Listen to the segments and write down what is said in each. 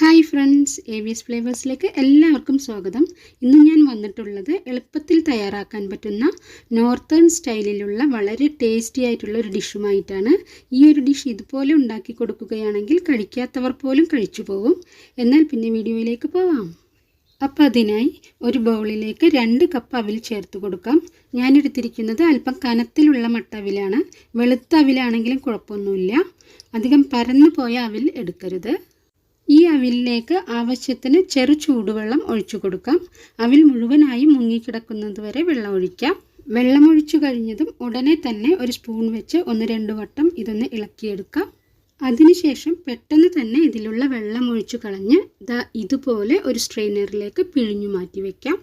Hi friends A V S ഫ്ലേവേഴ്സിലേക്ക് എല്ലാവർക്കും സ്വാഗതം. ഇന്ന് ഞാൻ വന്നിട്ടുള്ളത് എളുപ്പത്തിൽ തയ്യാറാക്കാൻ പറ്റുന്ന നോർത്തേൺ സ്റ്റൈലിലുള്ള വളരെ ടേസ്റ്റി ആയിട്ടുള്ള ഒരു ഡിഷുമായിട്ടാണ്. ഈ ഒരു ഡിഷ് ഇതുപോലെ ഉണ്ടാക്കി കൊടുക്കുകയാണെങ്കിൽ കഴിക്കാത്തവർ പോലും കഴിച്ചു പോകും. എന്നാൽ പിന്നെ വീഡിയോയിലേക്ക് പോവാം. അപ്പോൾ അതിനായി ഒരു ബൗളിലേക്ക് രണ്ട് കപ്പ് അവിൽ ചേർത്ത് കൊടുക്കാം. ഞാനെടുത്തിരിക്കുന്നത് അല്പം കനത്തിലുള്ള മട്ടവിലാണ് വെളുത്ത അവിലാണെങ്കിലും കുഴപ്പമൊന്നുമില്ല. അധികം പരന്നു പോയ അവിൽ എടുക്കരുത്. ഈ അവിലിലേക്ക് ആവശ്യത്തിന് ചെറു ചൂടുവെള്ളം ഒഴിച്ചു കൊടുക്കാം. അവിൽ മുഴുവനായി മുങ്ങിക്കിടക്കുന്നത് വരെ വെള്ളം ഒഴിക്കാം. വെള്ളം ഒഴിച്ചു കഴിഞ്ഞതും ഉടനെ തന്നെ ഒരു സ്പൂൺ വെച്ച് ഒന്ന് രണ്ട് വട്ടം ഇതൊന്ന് ഇളക്കിയെടുക്കാം. അതിനുശേഷം പെട്ടെന്ന് തന്നെ ഇതിലുള്ള വെള്ളം ഒഴിച്ചു കളഞ്ഞ് ഇതുപോലെ ഒരു സ്ട്രെയിനറിലേക്ക് പിഴിഞ്ഞു മാറ്റി വയ്ക്കാം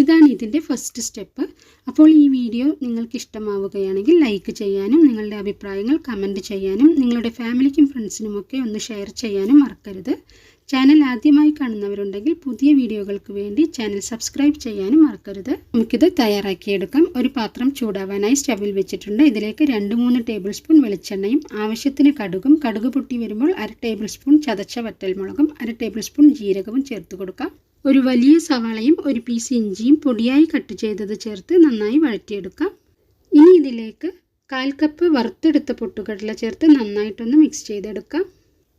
ഇതാണ് ഇതിന്റെ ഫസ്റ്റ് സ്റ്റെപ്പ് അപ്പോൾ ഈ വീഡിയോ നിങ്ങൾക്ക് ഇഷ്ടമാവുകയാണെങ്കിൽ ലൈക്ക് ചെയ്യാനും നിങ്ങളുടെ അഭിപ്രായങ്ങൾ കമന്റ് ചെയ്യാനും നിങ്ങളുടെ ഫാമിലിക്കും ഫ്രണ്ട്സിനുമൊക്കെ ഒന്ന് ഷെയർ ചെയ്യാനും മറക്കരുത്. ചാനൽ ആദ്യമായി കാണുന്നവരുണ്ടെങ്കിൽ പുതിയ വീഡിയോകൾക്ക് വേണ്ടി ചാനൽ സബ്സ്ക്രൈബ് ചെയ്യാനും മറക്കരുത്. നമുക്കിത് തയ്യാറാക്കിയെടുക്കാം. ഒരു പാത്രം ചൂടാവാനായി സ്റ്റവിൽ വെച്ചിട്ടുണ്ട്. ഇതിലേക്ക് രണ്ട് മൂന്ന് ടേബിൾ സ്പൂൺ വെളിച്ചെണ്ണയും ആവശ്യത്തിന് കടുകും കടുക് പൊട്ടി വരുമ്പോൾ അര ടേബിൾ സ്പൂൺ ചതച്ച വറ്റൽമുളകും അര ടേബിൾ സ്പൂൺ ജീരകവും ചേർത്ത് കൊടുക്കാം. ഒരു വലിയ സവാളയും ഒരു പീസ് ഇഞ്ചിയും പൊടിയായി കട്ട് ചെയ്തത് ചേർത്ത് നന്നായി വഴറ്റിയെടുക്കാം. ഇനി ഇതിലേക്ക് കാൽ കപ്പ് വറുത്തെടുത്ത പൊട്ടുകടല ചേർത്ത് നന്നായിട്ടൊന്ന് മിക്സ് ചെയ്തെടുക്കാം.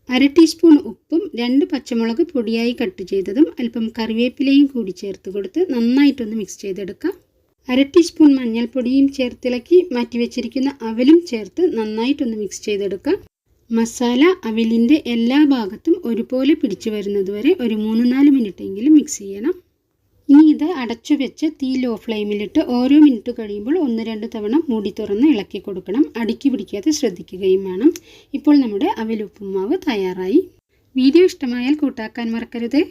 അര ടീസ്പൂൺ ഉപ്പും രണ്ട് പച്ചമുളക് പൊടിയായി കട്ട് ചെയ്തതും അല്പം കറിവേപ്പിലയും കൂടി ചേർത്ത് കൊടുത്ത് നന്നായിട്ടൊന്ന് മിക്സ് ചെയ്തെടുക്കാം. അര ടീസ്പൂൺ മഞ്ഞൾപ്പൊടിയും ചേർത്തിളക്കി മാറ്റി വെച്ചിരിക്കുന്ന അവലും ചേർത്ത് നന്നായിട്ടൊന്ന് മിക്സ് ചെയ്തെടുക്കാം. മസാല അവിലിന്റെ എല്ലാ ഭാഗത്തും ഒരുപോലെ പിടിച്ചു വരുന്നത് വരെ ഒരു മൂന്ന് നാല് മിനിറ്റെങ്കിലും മിക്സ് ചെയ്യണം. ഇനി ഇത് അടച്ചു വെച്ച് തീ ലോ ഫ്ലെയിമിലിട്ട് ഓരോ മിനിറ്റ് കഴിയുമ്പോൾ ഒന്ന് രണ്ട് തവണ മൂടി തുറന്ന് ഇളക്കി കൊടുക്കണം. അടുക്കി പിടിക്കാതെ ശ്രദ്ധിക്കുകയും വേണം. ഇപ്പോൾ നമ്മുടെ അവിലുപ്പുമാവ് തയ്യാറായി. വീഡിയോ ഇഷ്ടമായാൽ കൂട്ടാക്കാൻ മറക്കരുത്.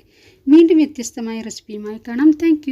വീണ്ടും വ്യത്യസ്തമായ റെസിപ്പിയുമായി കാണാം. താങ്ക്